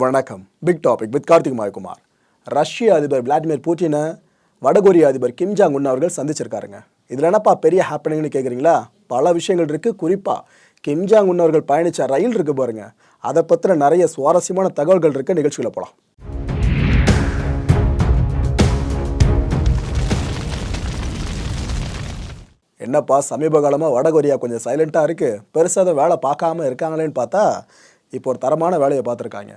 வணக்கம். Big topic with Karthik Mayakumar. ரஷ்ய அதிபர் விளாடிமிர் புட்டினை வடகொரிய அதிபர் கிம் ஜாங் உன் அவர்கள் சந்திச்சிருக்காருங்க. இதில் என்னப்பா பெரிய ஹாப்பனிங்னு கேட்குறீங்களா பல விஷயங்கள் இருக்குது குறிப்பாக கிம் ஜாங் உன் அவர்கள் பயணித்த ரயில் இருக்கு பாருங்க. அதை பற்றின நிறைய சுவாரஸ்யமான தகவல்கள் இருக்க. நிகழ்ச்சிகளை போகலாம் என்னப்பா சமீப காலமாக வடகொரியா கொஞ்சம் சைலண்ட்டாக இருக்குது பெருசாக அதை வேலை பார்க்காம இருக்காங்களேன்னு பார்த்தா இப்போ ஒரு தரமான வேலையை பார்த்துருக்காங்க.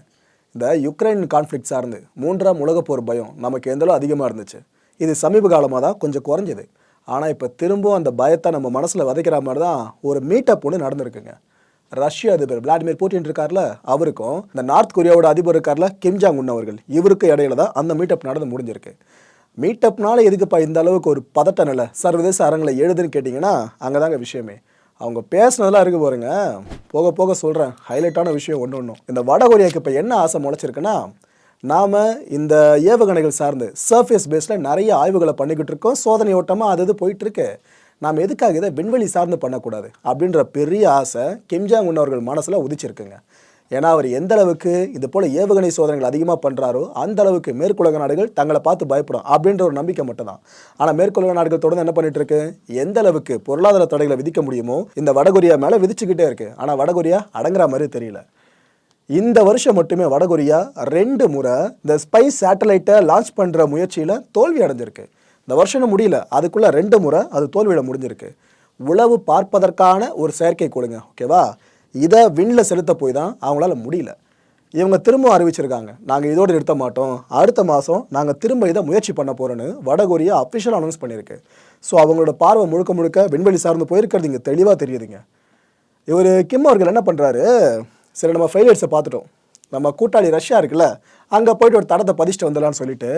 இந்த யுக்ரைன் கான்ஃப்ளிக் சார்ந்து மூன்றாம் உலகப்போர் பயம் நமக்கு எந்தளவு அதிகமாக இருந்துச்சு? இது சமீப காலமாக தான் கொஞ்சம் குறைஞ்சது. ஆனால் இப்போ திரும்பவும் அந்த பயத்தை நம்ம மனசில் விதைக்கிற மாதிரி தான் ஒரு மீட்டப் ஒன்று நடந்திருக்குங்க. ரஷ்ய அதிபர் விளாடிமிர் புட்டின் இருக்கார்ல அவருக்கும் இந்த நார்த் கொரியாவோட அதிபர் இருக்கார்ல கிம்ஜாங் உன் அவர்கள் இவருக்கு இடையில தான் அந்த மீட்டப் நடந்து முடிஞ்சிருக்கு. மீட்டப்னால எதுக்குப்பா இந்த அளவுக்கு ஒரு பதட்ட நிலை சர்வதேச அரங்கில் எழுதுன்னு கேட்டிங்கன்னா அங்கே தாங்க விஷயமே. அவங்க பேசுனதெல்லாம் இருக்கு பாருங்க. போக போக சொல்கிறேன் ஹைலைட்டான விஷயம் ஒன்று ஒன்றும் இந்த வடகொரியாவுக்கு இப்போ என்ன ஆசை முளைச்சிருக்குன்னா நாம் இந்த ஏவுகணைகள் சார்ந்து சர்ஃபேஸ் பேஸில் நிறைய ஆய்வுகளை பண்ணிக்கிட்டு இருக்கோம். சோதனை ஓட்டமாக அது இது போயிட்டுருக்கு நாம் எதுக்காக இதை விண்வெளி சார்ந்து பண்ணக்கூடாது? அப்படின்ற பெரிய ஆசை கிம்ஜாங் உன்னவர்கள் மனசில் உதிச்சிருக்குங்க. ஏன்னா அவர் எந்த அளவுக்கு இது போல் ஏவுகணை சோதனைகள் அதிகமாக பண்ணுறாரோ அந்த அளவுக்கு மேற்குலக நாடுகள் தங்களை பார்த்து பயப்படும் அப்படின்ற ஒரு நம்பிக்கை மட்டும் தான் ஆனால் மேற்குலக நாடுகள் தொடர்ந்து என்ன பண்ணிட்டு இருக்கு? எந்த அளவுக்கு பொருளாதார தடைகளை விதிக்க முடியுமோ இந்த வடகொரியா மேலே விதிச்சுக்கிட்டே இருக்கு. ஆனால் வடகொரியா அடங்குற மாதிரி தெரியல. இந்த வருஷம் மட்டுமே வடகொரியா ரெண்டு முறை இந்த ஸ்பைஸ் சேட்டலைட்டை லான்ச் பண்ணுற முயற்சியில் தோல்வி அடைஞ்சிருக்கு. இந்த வருஷம் முடியல. அதுக்குள்ளே ரெண்டு முறை அது தோல்வியில் முடிஞ்சிருக்கு. உளவு பார்ப்பதற்கான ஒரு செயற்கை கொடுங்க ஓகேவா? இதை விண்ணில் செலுத்த போய் தான் அவங்களால முடியல. இவங்க திரும்ப அறிவிச்சிருக்காங்க. நாங்கள் இதோடு நிறுத்த மாட்டோம். அடுத்த மாதம் நாங்கள் திரும்ப இதை முயற்சி பண்ண போகிறோன்னு வடகொரியா அஃபிஷியல் அனௌன்ஸ் பண்ணியிருக்கு. ஸோ அவங்களோட பார்வை முழுக்க முழுக்க விண்வெளி சார்ந்து போயிருக்கிறது இங்கே தெளிவாக தெரியுதுங்க. இவர் கிம் அவர்கள் என்ன பண்ணுறாரு சரி நம்ம ஃபெயிலியர்ஸை பார்த்துட்டோம். நம்ம கூட்டாளி ரஷ்யா இருக்குல்ல அங்கே போயிட்டு ஒரு தடத்தை பதிச்சுட்டு வந்துடலாம்னு சொல்லிட்டு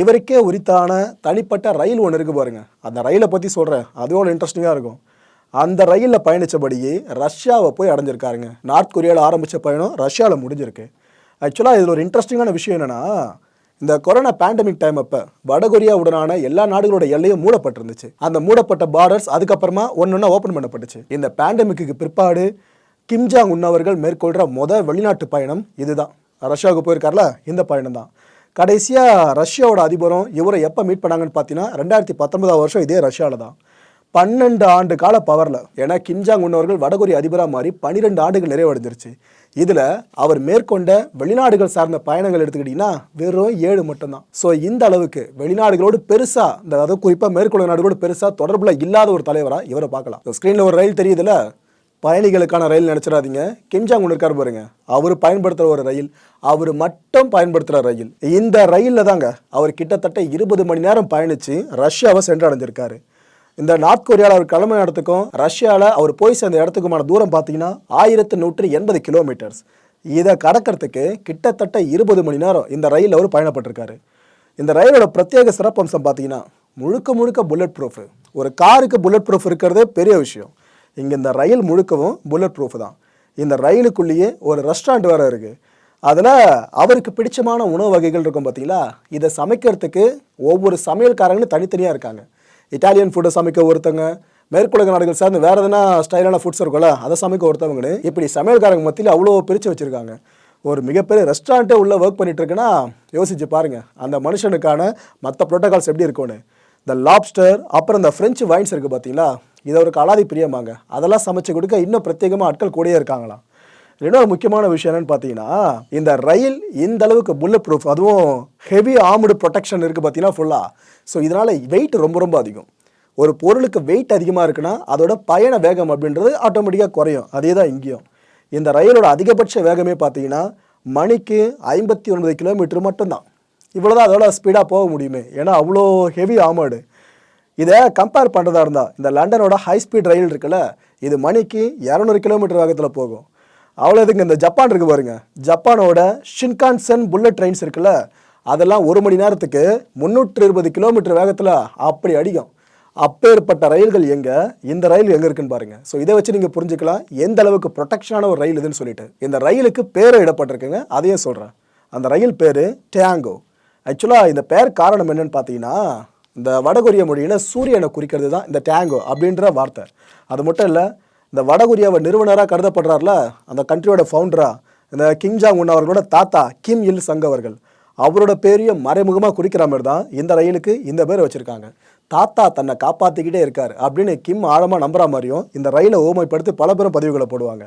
இவருக்கே உரித்தான தனிப்பட்ட ரயில் ஒன்று இருக்கு பாருங்க. அந்த ரயிலை பற்றி சொல்கிறேன் அதுவும் இன்ட்ரெஸ்டிங்காக இருக்கும். அந்த ரயிலில் பயணித்தபடியே ரஷ்யாவை போய் அடைஞ்சிருக்காருங்க. நார்த் கொரியாவில் ஆரம்பித்த பயணம் ரஷ்யாவில் முடிஞ்சிருக்கு. ஆக்சுவலாக இதில் ஒரு இன்ட்ரெஸ்டிங்கான விஷயம் என்னென்னா இந்த கொரோனா பேண்டமிக் டைம் அப்போ வடகொரியாவுடனான எல்லா நாடுகளோட எல்லையும் மூடப்பட்டிருந்துச்சு. அந்த மூடப்பட்ட பார்டர்ஸ் அதுக்கப்புறமா ஒன்று ஒன்றா ஓப்பன் பண்ணப்பட்டுச்சு. இந்த பேண்டமிக்கு பிற்பாடு கிம்ஜாங் உன் அவர்கள் மேற்கொள்கிற மொதல் வெளிநாட்டு பயணம் இதுதான். ரஷ்யாவுக்கு போயிருக்கார்ல இந்த பயணம் தான் கடைசியாக ரஷ்யாவோட அதிபரும் இவரை எப்போ மீட் பண்ணாங்கன்னு பார்த்தீங்கன்னா ரெண்டாயிரத்தி பத்தொன்பதாம் வருஷம் இதே ரஷ்யாவில் தான் பன்னெண்டு ஆண்டு கால பவரில் ஏன்னா கிம்ஜாங் உன்னவர்கள் வடகொரிய அதிபராக மாறி பன்னிரெண்டு ஆண்டுகள் நிறைவடைஞ்சிருச்சு. இதில் அவர் மேற்கொண்ட வெளிநாடுகள் சார்ந்த பயணங்கள் எடுத்துக்கிட்டிங்கன்னா வெறும் ஏழு மட்டும்தான். ஸோ இந்த அளவுக்கு வெளிநாடுகளோடு பெருசாக இந்த அதாவது குறிப்பாக மேற்கொள்ள நாடுகளோடு பெருசாக தொடர்பில் இல்லாத ஒரு தலைவராக இவரை பார்க்கலாம். ஸ்க்ரீனில் ஒரு ரயில் தெரியுதுல? பயணிகளுக்கான ரயில் நினச்சிடாதீங்க. கிம்ஜாங் ஒன்று இருக்கார் பாருங்க. அவர் பயன்படுத்துகிற ஒரு ரயில் அவர் மட்டும் பயன்படுத்துகிற ரயில். இந்த ரயிலில் தாங்க அவர் கிட்டத்தட்ட இருபது மணி நேரம் பயணித்து ரஷ்யாவை சென்றடைஞ்சிருக்காரு. இந்த நார்த் கொரியாவில் அவர் கிளம்பின இடத்துக்கும் ரஷ்யாவில் அவர் போய் சேர்ந்த இடத்துக்குமான தூரம் பார்த்தீங்கன்னா ஆயிரத்து நூற்றி எண்பது கிலோமீட்டர்ஸ் இதை கடக்கிறதுக்கு கிட்டத்தட்ட இருபது மணி நேரம் இந்த ரயிலில் அவர் பயணப்பட்டிருக்காரு. இந்த ரயிலோட பிரத்யேக சிறப்பம்சம் பார்த்தீங்கன்னா முழுக்க முழுக்க புல்லட் ப்ரூஃப் ஒரு காருக்கு புல்லட் ப்ரூஃப் இருக்கிறதே பெரிய விஷயம். இங்கே இந்த ரயில் முழுக்கவும் புல்லட் ப்ரூஃப் தான். இந்த ரயிலுக்குள்ளேயே ஒரு ரெஸ்டாரண்ட் வேறு இருக்குது அதில் அவருக்கு பிடிச்சமான உணவு வகைகள் இருக்கும் பார்த்தீங்களா? இதை சமைக்கிறதுக்கு ஒவ்வொரு சமையல்காரங்களும் தனித்தனியாக இருக்காங்க. இட்டாலியன் ஃபுட்டை சமைக்க ஒருத்தங்க மேற்குலக நாடுகள் சார்ந்து வேறு எதனா ஸ்டைலான ஃபுட்ஸ் இருக்கும்ல அதை சமைக்க ஒருத்தவங்கன்னு இப்படி சமையல்காரங்க மத்தியில் அவ்வளோ பிரித்து வச்சுருக்காங்க. ஒரு மிகப்பெரிய ரெஸ்டாரண்ட்டே உள்ளே ஒர்க் பண்ணிகிட்டு இருக்குன்னா யோசிச்சு பாருங்கள் அந்த மனுஷனுக்கான மற்ற ப்ரோட்டோகால்ஸ் எப்படி இருக்கும்னு. இந்த லாப்ஸ்டர் அப்புறம் இந்த ஃப்ரெஞ்சு வைன்ஸ் இருக்குது பார்த்தீங்களா இது அவருக்கு அலாதி பிரியமாங்க அதெல்லாம் சமைச்சு கொடுக்க இன்னும் பிரத்யேகமாக ஆட்கள் கூடயே இருக்காங்களாம். இன்னொரு முக்கியமான விஷயம் என்னன்னு பார்த்தீங்கன்னா இந்த ரயில் இந்த அளவுக்கு புல்லட் ப்ரூஃப் அதுவும் ஹெவி ஆர்முடு ப்ரொடெக்ஷன் இருக்குது பார்த்தீங்கன்னா ஃபுல்லாக ஸோ இதனால் வெயிட் ரொம்ப ரொம்ப அதிகம். ஒரு பொருளுக்கு வெயிட் அதிகமாக இருக்குன்னா அதோட பயண வேகம் அப்படின்றது ஆட்டோமேட்டிக்காக குறையும். அதே தான் இங்கேயும். இந்த ரயிலோட அதிகபட்ச வேகமே பார்த்தீங்கன்னா மணிக்கு ஐம்பத்தி ஒன்பது கிலோமீட்டர் மட்டும்தான். இவ்வளோ தான் அதோட ஸ்பீடாக போக முடியுமே. ஏன்னா அவ்வளோ ஹெவி ஆமர்டு இதை கம்பேர் பண்ணுறதா இருந்தால் இந்த லண்டனோட ஹை ஸ்பீட் ரயில் இருக்குல்ல இது மணிக்கு இரநூறு கிலோமீட்டர் வேகத்தில் போகும். அவ்வளோ இதுங்க இந்த ஜப்பான் இருக்கு பாருங்க. ஜப்பானோட ஷின்கான்சன் புல்லட் ட்ரெயின்ஸ் இருக்குல்ல அதெல்லாம் ஒரு மணி நேரத்துக்கு முந்நூற்று இருபது கிலோமீட்டர் வேகத்தில் அப்படி அடிக்கும். அப்பேற்பட்ட ரயில்கள் எங்கே? இந்த ரயில் எங்கே இருக்குன்னு பாருங்க. ஸோ இதை வச்சு நீங்கள் புரிஞ்சுக்கலாம். எந்த அளவுக்கு ப்ரொடெக்ஷனான ஒரு ரயில் இதுன்னு சொல்லிட்டு. இந்த ரயிலுக்கு பேரை இடப்பட்டிருக்குங்க அதையும் சொல்கிறேன் அந்த ரயில் பேர் டேங்கோ ஆக்சுவலாக இந்த பேர் காரணம் என்னன்னு பார்த்தீங்கன்னா இந்த வடகொரிய மொழியில் சூரியனை குறிக்கிறது தான் இந்த டேங்கோ அப்படின்ற வார்த்தை. அது மட்டும் இல்லை இந்த வடகொரியாவை நிறுவனராக கருதப்படுறார்ல அந்த கண்ட்ரியோட ஃபவுண்டரா இந்த கிம் ஜாங் உன் அவர்களோட தாத்தா கிம் இல் சங் அவர்கள். அவரோட பேரையும் மறைமுகமாக குறிக்கிற மாதிரி தான் இந்த ரயிலுக்கு இந்த பேர் வச்சுருக்காங்க. தாத்தா தன்னை காப்பாற்றிக்கிட்டே இருக்கார் அப்படின்னு கிம் ஆழமாக நம்புகிற மாதிரியும் இந்த ரயிலை ஓமைப்படுத்தி பல பேரும் பதிவுகளை போடுவாங்க.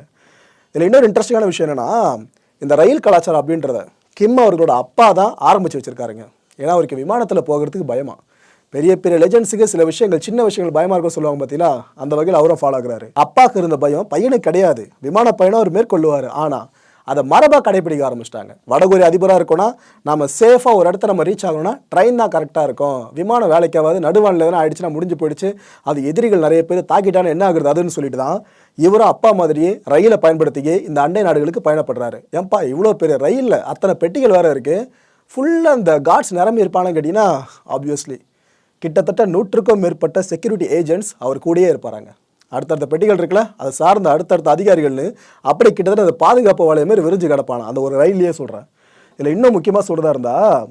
இதில் இன்னொரு இன்ட்ரெஸ்டிங்கான விஷயம் என்னென்னா இந்த ரயில் கலாச்சாரம் அப்படின்றத கிம் அவர்களோட அப்பா தான் ஆரம்பித்து வச்சுருக்காருங்க. ஏன்னா அவருக்கு விமானத்தில் போகிறதுக்கு பயமா. பெரிய பெரிய லெஜெண்ட்ஸுக்கு சில விஷயங்கள் சின்ன விஷயங்கள் பயமாக இருக்கும் சொல்லுவாங்க பார்த்தீங்களா அந்த வகையில் அவரும் ஃபாலோ ஆகுறாரு. அப்பாவுக்கு இருந்த பயம் பையனுக்கு கிடையாது. விமான பயணம் அவர் மேற்கொள்ளுவார். ஆனால் அதை மரபாக கடைபிடிக்க ஆரம்பிச்சிட்டாங்க. வடகொரிய அதிபராக இருக்கோன்னா நம்ம சேஃபாக ஒரு இடத்த நம்ம ரீச் ஆகணும்னா ட்ரெயின் தான் கரெக்டாக இருக்கும். விமானம் வேலைக்காவது நடுவானில் எதனா ஆயிடுச்சுன்னா முடிஞ்சு போயிடுச்சு. அது எதிரிகள் நிறைய பேர் தாக்கிட்டான்னு என்ன ஆகுறது? அதுன்னு சொல்லிட்டு தான் இவரும் அப்பா மாதிரியே ரயிலை பயன்படுத்தியே இந்த அண்டை நாடுகளுக்கு பயணப்படுறாரு. ஏன்பா இவ்வளோ பெரிய ரயிலில் அத்தனை பெட்டிகள் வேறு இருக்குது ஃபுல்லாக அந்த காட்ஸ் நிரம்பி இருப்பானு கேட்டிங்கன்னா ஆப்வியஸ்லி கிட்டத்தட்ட நூற்றுக்கும் மேற்பட்ட செக்யூரிட்டி ஏஜென்ட்ஸ் அவர் கூடயே இருப்பாராங்க. அடுத்தடுத்த பெட்டிகள் இருக்குல்ல அதை சார்ந்த அடுத்தடுத்த அதிகாரிகள்னு அப்படி கிட்டத்தட்ட அந்த பாதுகாப்பு வாழைய மாரி விரிஞ்சு கிடப்பான அந்த ஒரு ரயிலே சொல்கிறேன் இதில் இன்னும் முக்கியமாக சொல்கிறதா இருந்தால்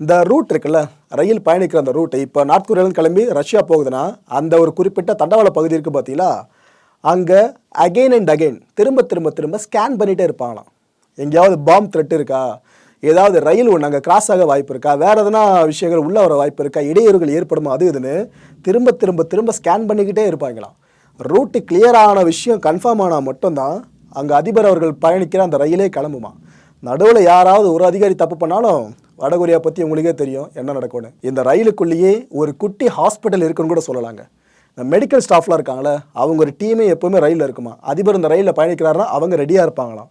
இந்த ரூட் இருக்குல்ல ரயில் பயணிக்கிற அந்த ரூட்டு இப்போ நார்த் கொரியாவிலேருந்து கிளம்பி ரஷ்யா போகுதுன்னா அந்த ஒரு குறிப்பிட்ட தண்டவாள பகுதி இருக்குது பார்த்தீங்களா அங்கே அகெயின் அண்ட் அகெயின் திரும்ப திரும்ப திரும்ப ஸ்கேன் பண்ணிகிட்டே இருப்பாங்களாம். எங்கேயாவது பாம் த்ரெட் இருக்கா? ஏதாவது ரயில் ஒன்று அங்கே கிராஸ் ஆக வாய்ப்பு இருக்கா? வேறு எதனா விஷயங்கள் உள்ள வர வாய்ப்பு இருக்கா? இடையூறுகள் ஏற்படுமா? அது இதுன்னு திரும்ப திரும்ப திரும்ப ஸ்கேன் பண்ணிக்கிட்டே இருப்பாங்களாம். ரூட்டு கிளியரான விஷயம் கன்ஃபார்ம் ஆனால் மட்டும்தான் அங்கே அதிபர் அவர்கள் பயணிக்கிற அந்த ரயிலே கிளம்புமா நடுவில் யாராவது ஒரு அதிகாரி தப்பு பண்ணாலும் வடகொரியா பற்றி உங்களுக்கே தெரியும் என்ன நடக்கும்னு. இந்த ரயிலுக்குள்ளேயே ஒரு குட்டி ஹாஸ்பிட்டல் இருக்குன்னு கூட சொல்லலாங்க. இந்த மெடிக்கல் ஸ்டாஃப்லாம் இருக்காங்களே அவங்க ஒரு டீமே எப்போவுமே ரயிலில் இருக்குமா அதிபர் இந்த ரயிலில் பயணிக்கிறாருன்னா அவங்க ரெடியாக இருப்பாங்களாம்.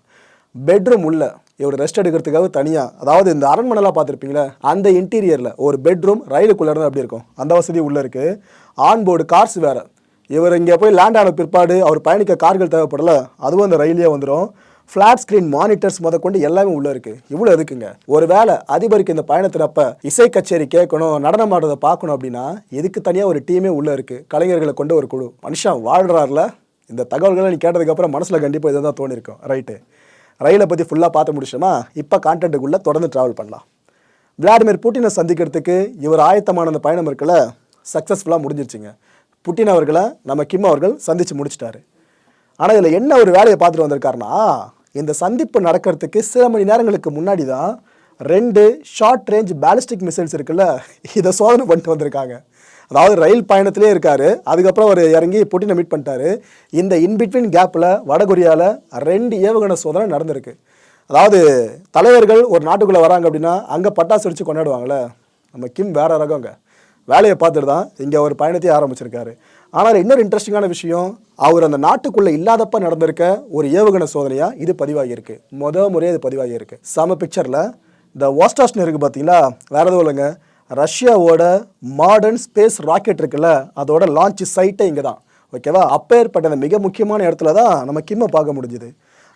பெட்ரூம் உள்ள இவர் ரெஸ்ட் எடுக்கிறதுக்காக தனியாக அதாவது இந்த அரண்மனைலாம் பார்த்துருப்பீங்களே அந்த இன்டீரியரில் ஒரு பெட்ரூம் ரயிலுக்குள்ளே இருந்தால் அப்படி இருக்கும்? அந்த வசதி உள்ளே இருக்குது ஆன்போர்டு கார்ஸ் வேறு. இவர் இங்கே போய் லேண்ட் ஆன பிற்பாடு அவர் பயணிக்க கார்கள் தேவைப்படல அதுவும் அந்த ரயிலே வந்துடும் ஃப்ளாட் ஸ்க்ரீன் மானிட்டர்ஸ் முதற்கொண்டு எல்லாமே உள்ளே இருக்குது இவ்வளோ இருக்குங்க. ஒரு வேளை அதிபருக்கு இந்த பயணத்தினப்ப இசை கச்சேரி கேட்கணும் நடனம் ஆடுறதை பார்க்கணும் அப்படின்னா இதுக்கு தனியாக ஒரு டீமே உள்ளே இருக்குது கலைஞர்களை கொண்டு ஒரு குழு. மனுஷன் வாழ்கிறாருல இந்த தகவல்களை நீ கேட்டதுக்கப்புறம் மனசில் கண்டிப்பாக இதை தான் தோணிருக்கும். ரைட்டு ரயிலை பற்றி ஃபுல்லாக பார்த்து முடிச்சோமா இப்போ கான்டென்ட்டுக்குள்ளே தொடர்ந்து ட்ராவல் பண்ணலாம். விளாடிமிர் புட்டினை சந்திக்கிறதுக்கு இவர் ஆயத்தமான அந்த பயணம் இருக்கல சக்ஸஸ்ஃபுல்லாக முடிஞ்சிருச்சுங்க. புட்டின் அவர்களை நம்ம கிம் அவர்கள் சந்தித்து முடிச்சிட்டாரு. ஆனால் இதில் என்ன ஒரு வேலையை பார்த்துட்டு வந்திருக்காருன்னா இந்த சந்திப்பு நடக்கிறதுக்கு சில மணி நேரங்களுக்கு முன்னாடி தான் ரெண்டு ஷார்ட் ரேஞ்ச் பேலிஸ்டிக் மிசைல்ஸ் இருக்குல்ல இதை சோதனை பண்ணிட்டு வந்திருக்காங்க. அதாவது ரயில் பயணத்திலே இருக்காரு. அதுக்கப்புறம் அவர் இறங்கி புட்டினை மீட் பண்ணிட்டாரு. இந்த இன்பிட்வீன் கேப்பில் வடகொரியாவில் ரெண்டு ஏவுகணை சோதனை நடந்திருக்கு. அதாவது தலைவர்கள் ஒரு நாட்டுக்குள்ளே வராங்க அப்படின்னா அங்கே பட்டாசு வெடிச்சு கொண்டாடுவாங்களே நம்ம கிம் வேற ரகங்க. வேலையை பார்த்துட்டு தான் இங்கே ஒரு பயணத்தையே ஆரம்பிச்சிருக்காரு. ஆனால் இன்னொரு இன்ட்ரெஸ்டிங்கான விஷயம் அவர் அந்த நாட்டுக்குள்ளே இல்லாதப்ப நடந்திருக்க ஒரு ஏவுகணை சோதனையாக இது பதிவாகியிருக்கு. முத முறையாக இது பதிவாகியிருக்கு. சம பிக்சரில் இந்த வாஸ்டாஸ்னு இருக்குது பார்த்தீங்களா வேறு எதுவும் இல்லைங்க. ரஷ்யாவோட மாடர்ன் ஸ்பேஸ் ராக்கெட் இருக்குல்ல அதோட லான்ச் சைட்டே இங்கே தான் ஓகேவா அப்பேற்பட்ட மிக முக்கியமான இடத்துல தான் நம்ம கிம்மை பார்க்க முடிஞ்சுது.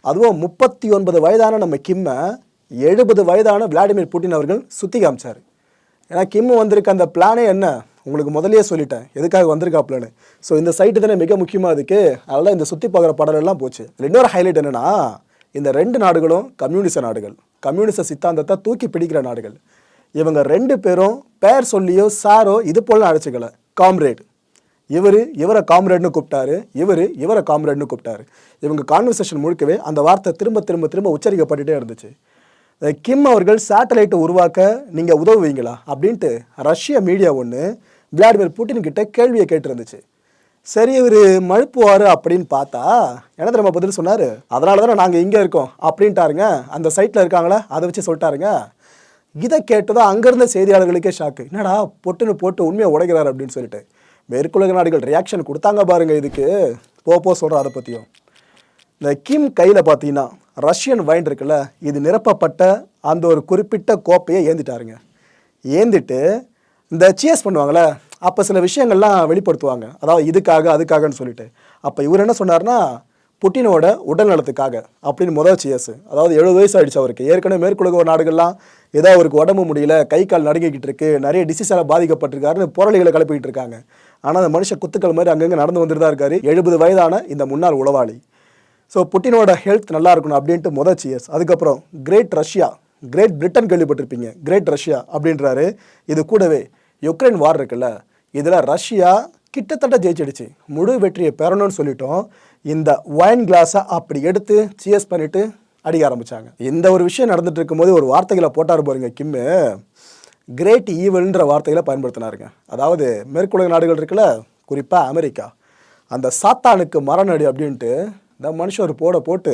அதுவும் முப்பத்தி ஒன்பது வயதான நம்ம கிம்மை எழுபது வயதான விளாடிமிர் புட்டின் அவர்கள் சுற்றி காமிச்சார். ஏன்னா கிம் வந்திருக்க அந்த பிளானே என்ன? உங்களுக்கு முதலே சொல்லிட்டேன். எதுக்காக வந்திருக்காப்லன்னு. ஸோ இந்த சைட்டு தானே மிக முக்கியமாக இருக்குது அதெல்லாம் இந்த சுற்றி பார்க்குற படலெல்லாம் போச்சு. இன்னொரு ஹைலைட் என்னென்னா இந்த ரெண்டு நாடுகளும் கம்யூனிச நாடுகள். கம்யூனிச சித்தாந்தத்தை தூக்கி பிடிக்கிற நாடுகள். இவங்க ரெண்டு பேரும் பேர் சொல்லியோ சாரோ இது போல அழைச்சிக்கல. காம்ரேட். இவர் இவரை காம்ரேட்னு கூப்பிட்டாரு. இவர் இவரை காம்ரேட்னு கூப்பிட்டாரு. இவங்க கான்வர்சேஷன் முழுக்கவே அந்த வார்த்தை திரும்ப திரும்ப திரும்ப உச்சரிக்கப்பட்டுட்டே இருந்துச்சு. கிம் அவர்கள் சேட்டலைட்டை உருவாக்க நீங்கள் உதவுவீங்களா? அப்படின்ட்டு ரஷ்ய மீடியா ஒன்று விளாடிமிர் புட்டின் கிட்ட கேள்வியை கேட்டிருந்துச்சு. சரி இவர் மழுப்புவார் அப்படின்னு பார்த்தா என்ன தெரியுமா பதில் சொன்னார்? அதனால தானே நாங்கள் இங்கே இருக்கோம். அப்படின்ட்டாருங்க. அந்த சைட்டில் இருக்காங்களே அதை வச்சு சொல்லிட்டாருங்க. இதை கேட்டதும் அங்கேருந்த செய்தியாளர்களுக்கே ஷாக்கு என்னடா பொட்டுன்னு போட்டு உண்மையை உடைக்கிறார் அப்படின்னு சொல்லிட்டு. மேற்குலக நாடுகள் ரியாக்ஷன் கொடுத்தாங்க பாருங்க இதுக்கு. போப்போ சொல்கிற அதை பற்றியும் இந்த கிம் கையில் பார்த்தீங்கன்னா ரஷ்யன் வைன் இருக்குல்ல இது நிரப்பப்பட்ட அந்த ஒரு குறிப்பிட்ட கோப்பையை ஏந்திட்டாருங்க. ஏந்திட்டு இந்த சியர்ஸ் பண்ணுவாங்கள்ல அப்போ சில விஷயங்கள்லாம் வெளிப்படுத்துவாங்க. அதாவது இதுக்காக அதுக்காகன்னு சொல்லிட்டு. அப்போ இவர் என்ன சொன்னார்னா புட்டினோட உடல் நலத்துக்காக அப்படின்னு முதல் சிஎஸ். அதாவது எழுபது வயசு ஆயிடுச்சு அவருக்கு. ஏற்கனவே மேற்குலக நாடுகள்லாம் ஏதோ அவருக்கு உடம்பு முடியல கை கால் நடுங்கிக்கிட்டு இருக்கு நிறைய டிசீஸால் பாதிக்கப்பட்டிருக்காருன்னு புரளிகளை கிளப்பிக்கிட்டு இருக்காங்க. ஆனால் அந்த மனுஷன் குத்துக்கள் மாதிரி அங்கங்கே நடந்து வந்துட்டு தான் இருக்காரு. எழுபது வயதான இந்த முன்னாள் உளவாளி. ஸோ புட்டினோட ஹெல்த் நல்லா இருக்கணும் அப்படின்ட்டு முதல் சிஎஸ். அதுக்கப்புறம் கிரேட் ரஷ்யா கிரேட் பிரிட்டன் கேள்விப்பட்டிருப்பீங்க. கிரேட் ரஷ்யா அப்படின்றாரு. இது கூடவே யுக்ரைன் வார் இருக்குல்ல. இதில் ரஷ்யா கிட்டத்தட்ட ஜெயிச்சிடுச்சு. முழு வெற்றியை பெறணும்னு சொல்லிட்டோம். இந்த ஒயின் கிளாஸை அப்படி எடுத்து சியர்ஸ் பண்ணிட்டு அடிக்க ஆரம்பித்தாங்க இந்த ஒரு விஷயம் நடந்துட்டு இருக்கும்போது ஒரு வார்த்தைகளை போட்டார் பாருங்க கிம்மு. கிரேட் ஈவல்ன்ற வார்த்தைகளை பயன்படுத்தினாருங்க. அதாவது மேற்குலக நாடுகள் இருக்குல்ல குறிப்பாக அமெரிக்கா. அந்த சாத்தானுக்கு மரணடி அப்படின்ட்டு இந்த மனுஷன் ஒரு போட போட்டு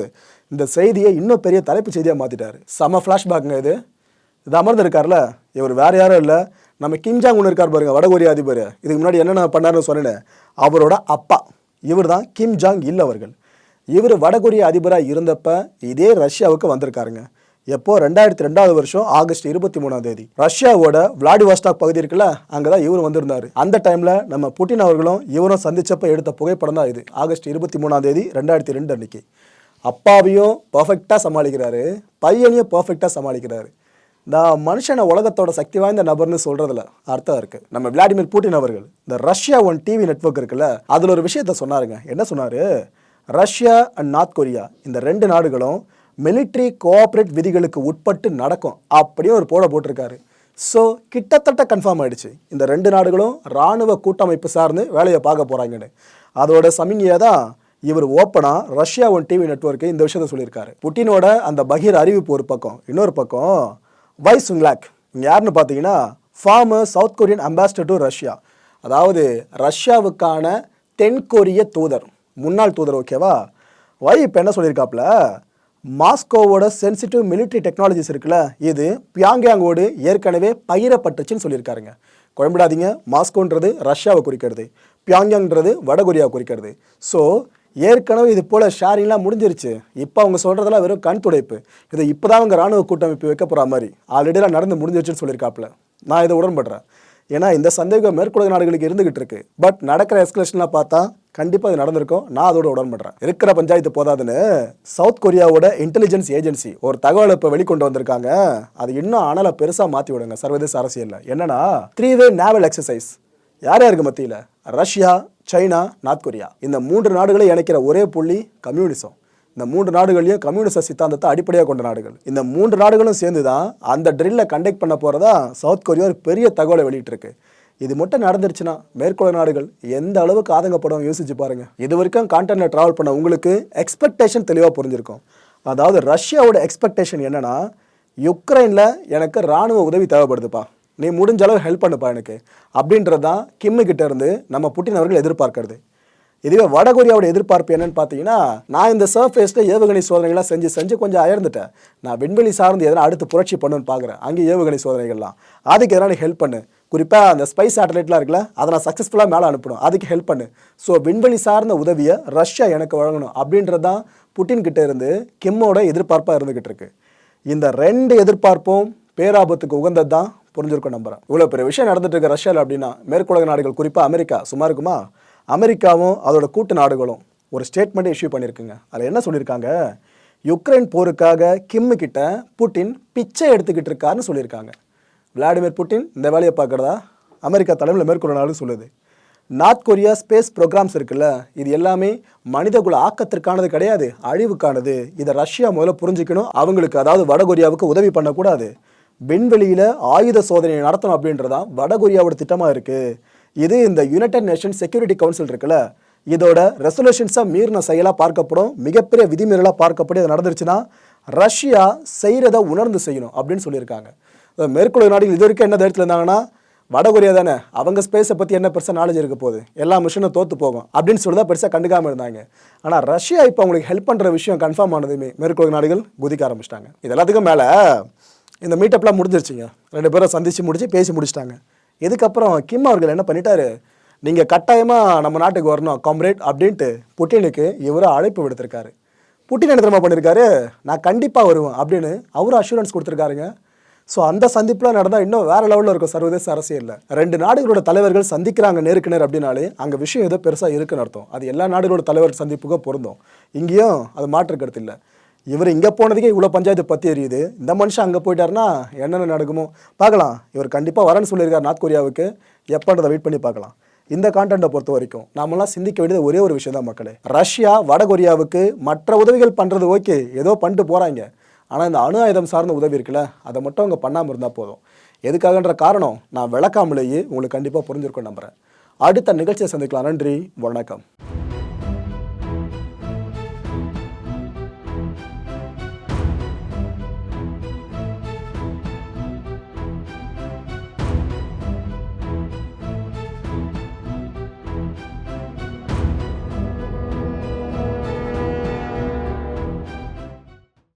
இந்த செய்தியை இன்னும் பெரிய தலைப்பு செய்தியாக மாற்றிட்டாரு செம ஃப்ளாஷ்பேக்குங்க இது. இது அமர்ந்து இருக்கார்ல இவர் வேறு யாரும் இல்லை. நம்ம கிம்ஜாங் ஒன்று இருக்கார் பாருங்க வடகொரிய அதிபர். இதுக்கு முன்னாடி என்னென்ன பண்ணாருன்னு சொன்னேன். அவரோட அப்பா. இவர் தான் கிம் ஜாங் இல் அவர்கள். இவர் வடகொரிய அதிபராக இருந்தப்ப இதே ரஷ்யாவுக்கு வந்திருக்காருங்க. எப்போ? ரெண்டாயிரத்தி ரெண்டாவது வருஷம் ஆகஸ்ட் இருபத்தி மூணாம் தேதி. ரஷ்யாவோட விளாடிவாஸ்டாக் பகுதி இருக்குல்ல அங்கே தான் இவரும் வந்திருந்தாரு. அந்த டைமில் நம்ம புட்டின் அவர்களும் இவரும் சந்திச்சப்ப எடுத்த புகைப்படம் தான் இது. ஆகஸ்ட் இருபத்தி மூணாம் தேதி ரெண்டாயிரத்தி ரெண்டு அன்னைக்கு. அப்பாவையும் பர்ஃபெக்டாக சமாளிக்கிறாரு. பையனையும் பர்ஃபெக்டாக சமாளிக்கிறாரு. இந்த மனுஷனை உலகத்தோட சக்தி வாய்ந்த நபர்னு சொல்றதுல அர்த்தம் இருக்கு. நம்ம விளாடிமிர் புட்டின் அவர்கள் இந்த ரஷ்யா ஒன் டிவி நெட்வொர்க் இருக்குல்ல அதுல ஒரு விஷயத்த சொன்னாருங்க. என்ன சொன்னாரு? ரஷ்யா அண்ட் நார்த் கொரியா இந்த ரெண்டு நாடுகளும் மிலிட்ரி கோஆப்ரேட் விதிகளுக்கு உட்பட்டு நடக்கும் அப்படியே ஒரு போட போட்டிருக்காரு. ஸோ கிட்டத்தட்ட கன்ஃபார்ம் ஆயிடுச்சு. இந்த ரெண்டு நாடுகளும் ராணுவ கூட்டமைப்பு சார்ந்து வேலையை பார்க்க போறாங்கன்னு. அதோட சமிங்கையாக தான் இவர் ஓப்பனா ரஷ்யா ஒன் டிவி நெட்வொர்க்கு இந்த விஷயத்த சொல்லியிருக்காரு. புட்டினோட அந்த பகீர் அறிவிப்பு ஒரு பக்கம் இன்னொரு பக்கம் வை சுங்லாக் இங்கே யாருன்னு பார்த்தீங்கன்னா former south Korean ambassador to Russia அதாவது ரஷ்யாவுக்கான தென் கொரிய தூதர். முன்னாள் தூதர் ஓகேவா வை? இப்போ என்ன சொல்லியிருக்காப்புல மாஸ்கோவோட சென்சிட்டிவ் மிலிட்ரி டெக்னாலஜிஸ் இருக்குல்ல இது பியாங்யாங்கோடு ஏற்கனவே பகிரப்பட்டுச்சுன்னு சொல்லியிருக்காருங்க குழம்பிடாதீங்க மாஸ்கோன்றது ரஷ்யாவை குறிக்கிறது. பியாங்யாங்ன்றது வடகொரியாவை குறிக்கிறது. ஸோ ஏற்கனவே இது போல் ஷேரிங்லாம் முடிஞ்சிருச்சு. இப்போ அவங்க சொல்கிறதெல்லாம் வெறும் கண் துடைப்பு. இதை இப்போ தான் அவங்க ராணுவ கூட்டமைப்பு வைக்க போகிற மாதிரி. ஆல்ரெடிலாம் நடந்து முடிஞ்சிருச்சுன்னு சொல்லியிருக்காப்புல. நான் இதை உடன்படுறேன். ஏன்னா இந்த சந்தேகம் மேற்குலக நாடுகளுக்கு இருந்துகிட்டு இருக்கு. பட் நடக்கிற எஸ்கலேஷன்லாம் பார்த்தா கண்டிப்பாக அது நடந்திருக்கும். நான் அதோட உடன்படுறேன். இருக்கிற பஞ்சாயத்து போதாதுன்னு சவுத் கொரியாவோட இன்டெலிஜென்ஸ் ஏஜென்சி ஒரு தகவலை இப்போ வெளிக்கொண்டு வந்திருக்காங்க. அது இன்னும் அனலை பெருசாக மாற்றி விடுங்க. சர்வதேச அரசியலில். என்னன்னா த்ரீ வே நேவல் எக்ஸசைஸ் யார் யாருக்கு மத்தியில்? Russia China north Korea. இந்த மூன்று நாடுகளை இணைக்கிற ஒரே புள்ளி கம்யூனிசம். இந்த மூன்று நாடுகளையும் கம்யூனிச சித்தாந்தத்தை அடிப்படையாக கொண்ட நாடுகள். இந்த மூன்று நாடுகளும் சேர்ந்து தான் அந்த ட்ரில்லை கண்டக்ட் பண்ண போகிறதா சவுத் கொரியா ஒரு பெரிய தகவலை வெளியிட்டிருக்கு. இது மட்டும் நடந்துருச்சுன்னா மேற்குள்ள நாடுகள் எந்த அளவுக்கு ஆதங்கப்படும் யோசிச்சு பாருங்க. இது வரைக்கும் கான்டென்ட்ல டிராவல் பண்ண உங்களுக்கு எக்ஸ்பெக்டேஷன் தெளிவாக புரிஞ்சிருக்கும். அதாவது ரஷ்யாவோட எக்ஸ்பெக்டேஷன் என்னன்னா யுக்ரைனில் எனக்கு ராணுவ உதவி தேவைப்படுதுப்பா. நீ முடிஞ்ச அளவு ஹெல்ப் பண்ணுப்பா எனக்கு. அப்படின்றது தான் கிம்முக்கிட்ட இருந்து நம்ம புட்டின் அவர்கள் எதிர்பார்க்கறது. இதுவே வடகொரியாவோட எதிர்பார்ப்பு என்னன்னு பார்த்தீங்கன்னா நான் இந்த சர்ஃபேஸில் ஏவுகணை சோதனைகள்லாம் செஞ்சு செஞ்சு கொஞ்சம் அயர்ந்துட்டேன். நான் விண்வெளி சார்ந்து எதனா அடுத்து புரட்சி பண்ணுன்னு பார்க்குறேன். அங்கே ஏவுகணை சோதனைகள்லாம். அதுக்கு எதனா ஹெல்ப் பண்ணு. குறிப்பாக அந்த ஸ்பைஸ் சேட்டலைட்லாம் இருக்குல்ல அதை நான் சக்ஸஸ்ஃபுல்லாக மேலே அனுப்பணும். அதுக்கு ஹெல்ப் பண்ணு. ஸோ விண்வெளி சார்ந்த உதவியை ரஷ்யா எனக்கு வழங்கணும். அப்படின்றது தான் புட்டின் கிட்ட இருந்து கிம்மோட எதிர்பார்ப்பாக இருந்துகிட்டு இருக்கு. இந்த ரெண்டு எதிர்பார்ப்பும் பேராபத்துக்கு உகந்தது தான் புரிஞ்சிருக்கும் நம்புறேன். இவ்வளோ பெரிய விஷயம் நடந்துட்டு இருக்க ரஷ்யாவில் அப்படின்னா மேற்குலக நாடுகள் குறிப்பாக அமெரிக்கா சும்மா இருக்குமா? அமெரிக்காவும் அதோட கூட்டு நாடுகளும் ஒரு ஸ்டேட்மெண்ட் இஷ்யூ பண்ணியிருக்குங்க. அதில் என்ன சொல்லியிருக்காங்க? யுக்ரைன் போருக்காக கிம்மு கிட்ட புட்டின் பிச்சை எடுத்துக்கிட்டு இருக்காருன்னு சொல்லியிருக்காங்க. விளாடிமிர் புட்டின் இந்த வேலையை பார்க்குறதா? அமெரிக்கா தலைமையில் மேற்கொள்ள நாடு சொல்லுது. நார்த் கொரியா ஸ்பேஸ் ப்ரோக்ராம்ஸ் இருக்குல்ல இது எல்லாமே மனிதகுல ஆக்கத்திற்கானது கிடையாது அழிவுக்கானது. இதை ரஷ்யா முதல்ல புரிஞ்சுக்கணும். அவங்களுக்கு அதாவது வடகொரியாவுக்கு உதவி பண்ணக்கூடாது. விண்வெளியில் ஆயுத சோதனையை நடத்தணும் அப்படின்றதான் வடகொரியாவோட திட்டமாக இருக்குது இது இந்த யுனைடெட் நேஷன் செக்யூரிட்டி கவுன்சில் இருக்குல்ல இதோட ரெசல்யூஷன்ஸாக மீறின செயலாக பார்க்கப்படும் மிகப்பெரிய விதிமீறலாக பார்க்கப்படி இது நடந்துருச்சுன்னா ரஷ்யா செய்கிறத உணர்ந்து செய்யணும் அப்படின்னு சொல்லியிருக்காங்க. அதாவது மேற்குலக நாடுகள் இது வரைக்கும் என்ன தைரியத்தில் இருந்தாங்கன்னா வடகொரியா தானே அவங்க ஸ்பேஸை பற்றி என்ன பெருசாக நாலேஜ் இருக்க போகுது? எல்லா மிஷினும் தோற்று போகும் அப்படின்னு சொல்லி தான் பெருசாக கண்டுக்காமல் இருந்தாங்க. ஆனால் ரஷ்யா இப்போ அவங்களுக்கு ஹெல்ப் பண்ணுற விஷயம் கன்ஃபார்ம் ஆனதுமே மேற்குலக நாடுகள் குதிக்க ஆரம்பிச்சிட்டாங்க. இது எல்லாத்துக்கும் மேலே இந்த மீட்டப்லாம் முடிஞ்சிருச்சுங்க. ரெண்டு பேரும் சந்திச்சு முடிச்சு பேசி முடிச்சிட்டாங்க. இதுக்கப்புறம் கிம் அவர்கள் என்ன பண்ணிட்டாரு? நீங்கள் கட்டாயமாக நம்ம நாட்டுக்கு வரணும் காம்ரேட் அப்படின்ட்டு புட்டினுக்கு இவர் அழைப்பு விடுத்திருக்காரு. புட்டின் என்ன பண்ணியிருக்காரு நான் கண்டிப்பாக வருவேன் அப்படின்னு அவரும் அஷூரன்ஸ் கொடுத்துருக்காருங்க. ஸோ அந்த சந்திப்புலாம் நடந்தால் இன்னும் வேறு லெவலில் இருக்கும் சர்வதேச அரசியலில். ரெண்டு நாடுகளோட தலைவர்கள் சந்திக்கிறாங்க நேருக்கு நேர் அப்படின்னாலே அங்கே விஷயம் ஏதோ பெருசாக இருக்குன்னு அர்த்தம். அது எல்லா நாடுகளோட தலைவர் சந்திப்புக்கும் பொருந்தும். இங்கேயும் அது மாற்றுக்கிறது இல்லை. இவர் இங்கே போனதுக்கே இவ்வளோ பஞ்சாயத்து பற்றி எரியுது. இந்த மனுஷன் அங்கே போயிட்டாருன்னா என்னென்ன நடக்குமோ பார்க்கலாம். இவர் கண்டிப்பாக வரேன்னு சொல்லியிருக்கார் நார்த் கொரியாவுக்கு. எப்போன்றதை வெயிட் பண்ணி பார்க்கலாம். இந்த கான்டென்ட்டை பொறுத்த வரைக்கும் நாமெல்லாம் சிந்திக்க வேண்டியது ஒரே ஒரு விஷயம் தான் மக்களே. ரஷ்யா வடகொரியாவுக்கு மற்ற உதவிகள் பண்ணுறது ஓகே. ஏதோ பண்ணிட்டு போகிறாங்க ஆனால் இந்த அணு ஆயுதம் சார்ந்த உதவி இருக்குல்ல அதை மட்டும் அவங்க பண்ணாமல் இருந்தால் போதும். எதுக்காகன்ற காரணம் நான் விளக்காமலேயே உங்களுக்கு கண்டிப்பாக புரிஞ்சிருக்கும் நம்புகிறேன் அடுத்த நிகழ்ச்சியை சந்திக்கலாம். நன்றி. வணக்கம்.